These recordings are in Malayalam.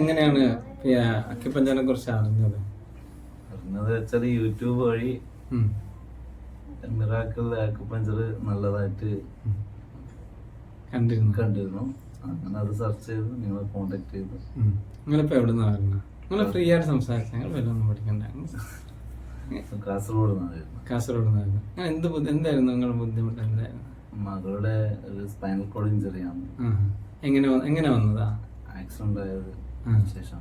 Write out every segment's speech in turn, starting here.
എങ്ങനെയാണ്? അക്കിപ്പഞ്ചാനെ കുറിച്ച് അറിഞ്ഞത്? അറിഞ്ഞത് വെച്ചാൽ യൂട്യൂബ് വഴി. മിറാക്കിൾ ആക്കുപഞ്ചർ നല്ലതായിട്ട് കണ്ടിരുന്നു. കണ്ടിരുന്നു. അങ്ങനെ അത് സെർച്ച് ചെയ്ത് നിങ്ങളെ കോണ്ടാക്ട് ചെയ്തു. നിങ്ങളിപ്പോ എവിടെ നിന്നാണ് അറിഞ്ഞത് നിങ്ങൾ ഫ്രീ ആയിട്ട് സംസാരിച്ചു ഞങ്ങൾ വല്ല ഒന്നും പഠിക്കണ്ട കാസർഗോഡ് നിന്നായിരുന്നു കാസർഗോഡ് നിന്നായിരുന്നു എന്ത് എന്തായിരുന്നു നിങ്ങളുടെ ബുദ്ധിമുട്ട് എന്തായിരുന്നു മകളുടെ ഒരു സ്പൈനൽ കോഡ് ഇഞ്ചറി ആണ്. എങ്ങനെ എങ്ങനെ വന്നതാ? ആക്സിഡന്റ് ആയത്. ശേഷം.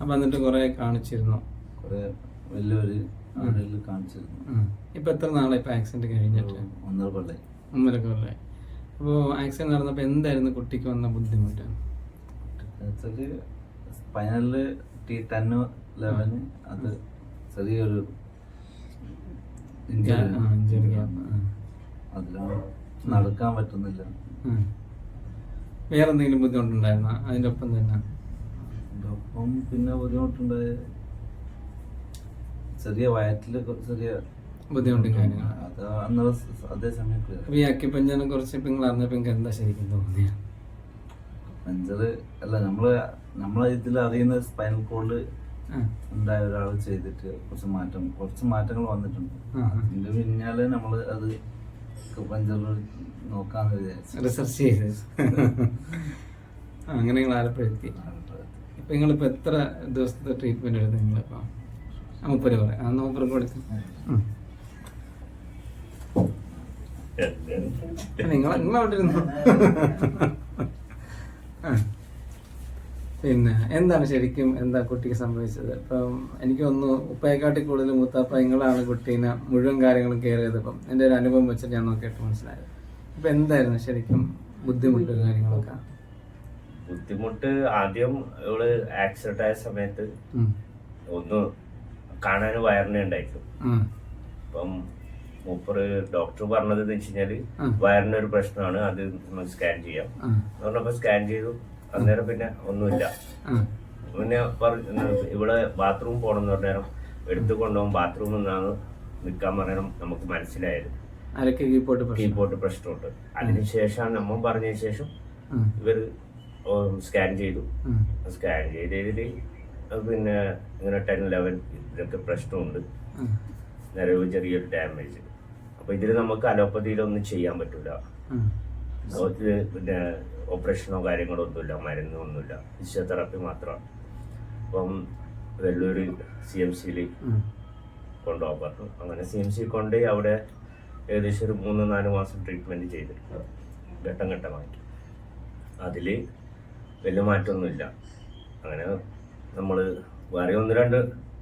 അപ്പൊ എന്നിട്ട് കുറെ കാണിച്ചിരുന്നു? കുറെ വലിയൊരു ആളുകളിൽ കാണിച്ചിരുന്നു. ഇപ്പൊ എത്ര നാളെ ഇപ്പൊ ആക്സിഡന്റ് കഴിഞ്ഞിട്ട്? ഒന്നര കൊള്ളായി ഒന്നര കൊല്ലായി. അപ്പോൾ ആക്സിഡന്റ് നടന്നപ്പോൾ എന്തായിരുന്നു കുട്ടിക്ക് വന്ന ബുദ്ധിമുട്ട്? വെച്ചാൽ സ്പൈനലിൽ ടി ടെന്ന് ലെവന് അത് ചെറിയൊരു. അതിലാണ് നടക്കാൻ പറ്റുന്നില്ല. വേറെ എന്തെങ്കിലും ബുദ്ധിമുട്ടുണ്ടായിരുന്ന? അതിന്റെ ഒപ്പം തന്നെ. ഒപ്പം പിന്നെ ബുദ്ധിമുട്ടുണ്ടായ ചെറിയ വയറ്റിൽ കൊ- ചെറിയ ബുദ്ധിമുട്ടും കാര്യങ്ങൾ അത് സമയത്ത് ഈ അക്കിപ്പഞ്ചനെ കുറിച്ച് ഇപ്പൊ നിങ്ങൾ അറിഞ്ഞപ്പോ നിങ്ങൾക്ക് എന്താ ശരിക്കും തോന്നിയ? പഞ്ചറ് അല്ല നമ്മൾ നമ്മളെ ഇതിൽ അറിയുന്ന സ്പൈനൽ കോഡ് ഉണ്ടായ ഒരാൾ ചെയ്തിട്ട് കുറച്ച് മാറ്റം കുറച്ച് മാറ്റങ്ങൾ വന്നിട്ടുണ്ട്. അതിന്റെ പിന്നാലെ നമ്മൾ അത് പഞ്ചർ നോക്കാന്ന് വിചാരിച്ചു റിസർച്ച് ചെയ്ത്. ആ, അങ്ങനെ നിങ്ങൾ ആലപ്പുഴ എത്തി ഇപ്പൊ നിങ്ങളിപ്പോ എത്ര ദിവസത്തെ ട്രീറ്റ്മെന്റ് എടുത്ത് നിങ്ങളിപ്പോൾ ആ, മുപ്പര് പറയാം ആ മുപ്പര് കൊടുത്ത് നിങ്ങൾ നിങ്ങൾ അവിടെ ഇരുന്നു? ആ. പിന്നെ എന്താണ് ശരിക്കും എന്താ കുട്ടിക്ക് സംഭവിച്ചത്? ഇപ്പം എനിക്ക് തോന്നുന്നു ഉപ്പയെക്കാട്ടി കൂടുതൽ മൂത്താപ്പ നിങ്ങളാണ് കുട്ടീനെ മുഴുവൻ കാര്യങ്ങളും കെയർ ചെയ്തപ്പം. എന്റെ ഒരു അനുഭവം വെച്ചിട്ട് ഞാൻ നോക്കിയിട്ട് മനസ്സിലായത്. ഇപ്പം എന്തായിരുന്നു ശരിക്കും ബുദ്ധിമുട്ട് കാര്യങ്ങളൊക്കെ? ബുദ്ധിമുട്ട് ആദ്യം ഇവൾ ആക്സിഡന്റ് ആയ സമയത്ത് ഒന്ന് കാണാൻ വയറിനെ ഉണ്ടായിട്ടു. അപ്പം മൂപ്പറ് ഡോക്ടർ പറഞ്ഞത് എന്ന് വെച്ച് കഴിഞ്ഞാൽ ഒരു പ്രശ്നമാണ്. അത് നമുക്ക് സ്കാൻ ചെയ്യാം. പറഞ്ഞപ്പോ സ്കാൻ ചെയ്തു. അന്നേരം പിന്നെ ഒന്നുമില്ല. പിന്നെ ഇവിടെ ബാത്റൂം പോകണം എന്ന് പറഞ്ഞേരം എടുത്തു കൊണ്ടുപോകും. ബാത്റൂമിൽ നിന്നാണ് നിൽക്കാൻ പറയണം നമുക്ക് മനസ്സിലായത്. കീപോട്ട് കീബോർഡ് പ്രശ്നമുണ്ട്. അതിനുശേഷം നമ്മൾ പറഞ്ഞ ശേഷം. ഇവർ സ്കാൻ ചെയ്തു. സ്കാൻ സ്കാൻ ചെയ്തതിൽ പിന്നെ ഇങ്ങനെ ടെൻ ലെവൻ ഇതൊക്കെ പ്രശ്നമുണ്ട്. നിലവിൽ നിലവ് ചെറിയൊരു ഡാമേജ് അപ്പൊ ഇതിൽ നമുക്ക് അലോപ്പതിയിലൊന്നും ചെയ്യാൻ പറ്റൂല. നമുക്ക് പിന്നെ ഓപ്പറേഷനോ കാര്യങ്ങളോ ഒന്നുമില്ല മരുന്നോ ഒന്നുമില്ല ഫിസിയോതെറാപ്പി മാത്രമാണ് അപ്പം വെല്ലൂർ സി എം സിയിൽ കൊണ്ടുപോകാൻ പറഞ്ഞു. അങ്ങനെ സി എം സി കൊണ്ട് അവിടെ ഏകദേശം ഒരു മൂന്ന് നാല് മാസം ട്രീറ്റ്മെന്റ് ചെയ്തിട്ടുണ്ട്. ഘട്ടം ഘട്ടമായിട്ട്. അതിൽ വലിയ മാറ്റമൊന്നുമില്ല. അങ്ങനെ നമ്മൾ വേറെ ഒന്ന് രണ്ട്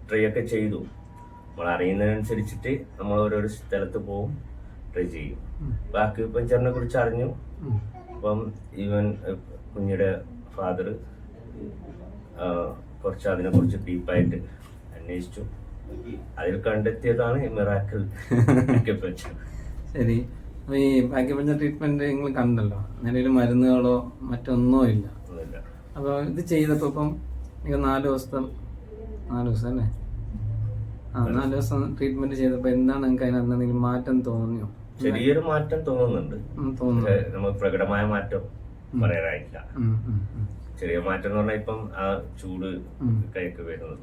ട്രൈ ഒക്കെ ചെയ്തു. നമ്മൾ അറിയുന്നതിനനുസരിച്ചിട്ട് നമ്മൾ ഓരോരോ സ്ഥലത്ത് പോവും ട്രൈ ചെയ്യും. ബാക്കി പഞ്ചറിനെ കുറിച്ച് അറിഞ്ഞു. അപ്പം ഈവൻ കുഞ്ഞിയുടെ ഫാദർ കുറച്ച് അതിനെക്കുറിച്ച് ഡീപ്പായിട്ട് അന്വേഷിച്ചു. അതിൽ കണ്ടെത്തിയതാണ് ഈ മിറാക്കിൾ അക്യുപഞ്ചർ ശരി. ഈ അക്യുപഞ്ചർ ട്രീറ്റ്മെന്റ് നിങ്ങൾ കണ്ടല്ലോ. നിലവിൽ മരുന്നുകളോ മറ്റൊന്നോ ഇല്ല. അപ്പോൾ ഇത് ചെയ്തപ്പോൾ ഇപ്പം നിങ്ങൾ നാല് ദിവസത്തെ നാല് ദിവസം അല്ലേ ആ നാല് ദിവസം ട്രീറ്റ്മെന്റ് ചെയ്തപ്പോൾ എന്താണ് നിങ്ങൾക്ക് അതിനകത്ത് എന്തെങ്കിലും മാറ്റം തോന്നിയോ? ചെറിയൊരു മാറ്റം തോന്നുന്നുണ്ട്. നമ്മൾ പ്രകടമായ മാറ്റം പറയാനായിട്ടില്ല. ചെറിയ മാറ്റം എന്ന് പറഞ്ഞാൽ ഇപ്പം ആ ചൂട്. കൈക്ക് വരുന്നത്.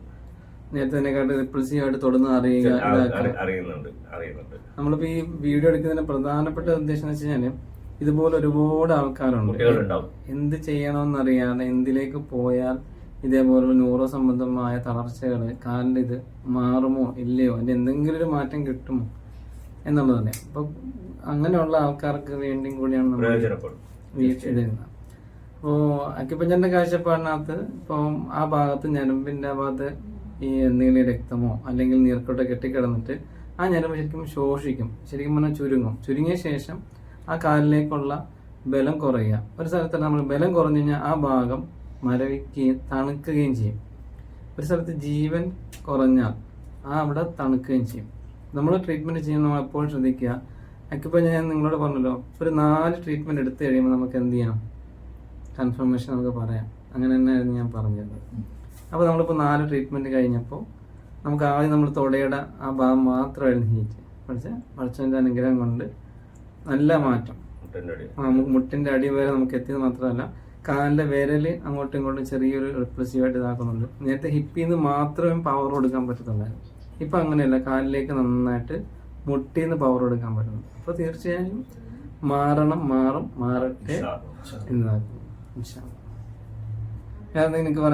നേരത്തെ തന്നെ റിപ്പൾസീവ് ആയിട്ട് തൊടുന്ന അറിയുക അറിയുന്നുണ്ട് അറിയുന്നുണ്ട്. നമ്മളിപ്പോ ഈ വീഡിയോ എടുക്കുന്നതിന്റെ പ്രധാനപ്പെട്ട ഉദ്ദേശം എന്ന് വെച്ച് കഴിഞ്ഞാൽ ഇതുപോലെ ഒരുപാട് ആൾക്കാരുണ്ട്. എന്ത് ചെയ്യണമെന്നറിയാതെ എന്തിലേക്ക് പോയാൽ ഇതേപോലുള്ള ന്യൂറോ സംബന്ധമായ തളർച്ചകൾ കാലിന്റെ ഇത് മാറുമോ ഇല്ലയോ അതിന്റെ എന്തെങ്കിലും ഒരു മാറ്റം കിട്ടുമോ? എന്നുള്ളതല്ലേ അപ്പൊ അങ്ങനെയുള്ള ആൾക്കാർക്ക് വേണ്ടിയും കൂടിയാണ് നമ്മൾ വീക്ഷിച്ചിരുന്നത് അപ്പോൾ കാഴ്ചപ്പാടിനകത്ത് ഇപ്പം ആ ഭാഗത്ത് ഞരമ്പിന്റെ ആ ഭാഗത്ത് ഈ എന്തെങ്കിലും രക്തമോ അല്ലെങ്കിൽ നീർക്കോട്ടോ കെട്ടിക്കിടന്നിട്ട് ആ ഞരമ്പ് ശരിക്കും ശോഷിക്കും. ശരിക്കും പറഞ്ഞാൽ ചുരുങ്ങും. ചുരുങ്ങിയ ശേഷം ആ കാലിലേക്കുള്ള ബലം കുറയുക. ഒരു സ്ഥലത്ത് നമ്മൾ ബലം കുറഞ്ഞു കഴിഞ്ഞാൽ ആ ഭാഗം മരവിക്കുകയും തണുക്കുകയും ചെയ്യും. ഒരു സ്ഥലത്ത് ജീവൻ കുറഞ്ഞാൽ ആ അവിടെ തണുക്കുകയും ചെയ്യും. നമ്മൾ ട്രീറ്റ്മെന്റ് ചെയ്യുമ്പോൾ നമ്മൾ എപ്പോഴും ശ്രദ്ധിക്കുക. അക്കിപ്പോൾ ഞാൻ നിങ്ങളോട് പറഞ്ഞല്ലോ ഒരു നാല് ട്രീറ്റ്മെന്റ് എടുത്തു കഴിയുമ്പോൾ നമുക്ക് എന്ത് ചെയ്യാം കൺഫർമേഷൻ നമുക്ക് പറയാം. അങ്ങനെ തന്നെയായിരുന്നു ഞാൻ പറഞ്ഞത്. അപ്പോൾ നമ്മളിപ്പോൾ നാല് ട്രീറ്റ്മെന്റ് കഴിഞ്ഞപ്പോൾ നമുക്ക് ആദ്യം നമ്മൾ തൊടയുടെ ആ ഭാഗം മാത്രമായിരുന്നു ഹീറ്റ് പക്ഷേ പഠിച്ചതിന്റെ അനുഗ്രഹം കൊണ്ട് നല്ല മാറ്റം. മുട്ടിന്റെ അടി. വരെ നമുക്ക് എത്തിയത് മാത്രമല്ല കാലിന്റെ വിരൽ അങ്ങോട്ടും ഇങ്ങോട്ടും ചെറിയൊരു റിപ്രസീവായിട്ട് ഇതാക്കുന്നുണ്ട്. നേരത്തെ ഹിപ്പിൽ നിന്ന് മാത്രമേ പവർ കൊടുക്കാൻ പറ്റത്തുള്ളായിരുന്നു. ഇപ്പൊ അങ്ങനെയല്ല കാലിലേക്ക് നന്നായിട്ട് മുട്ടിന്ന് നിന്ന് പവർ കൊടുക്കാൻ പറ്റുന്നു. അപ്പൊ തീർച്ചയായും മാറണം മാറും മാറട്ടെ ഇൻഷാ അല്ലാ.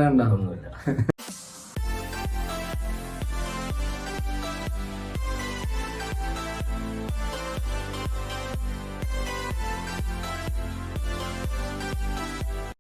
എന്നതാക്കുന്നു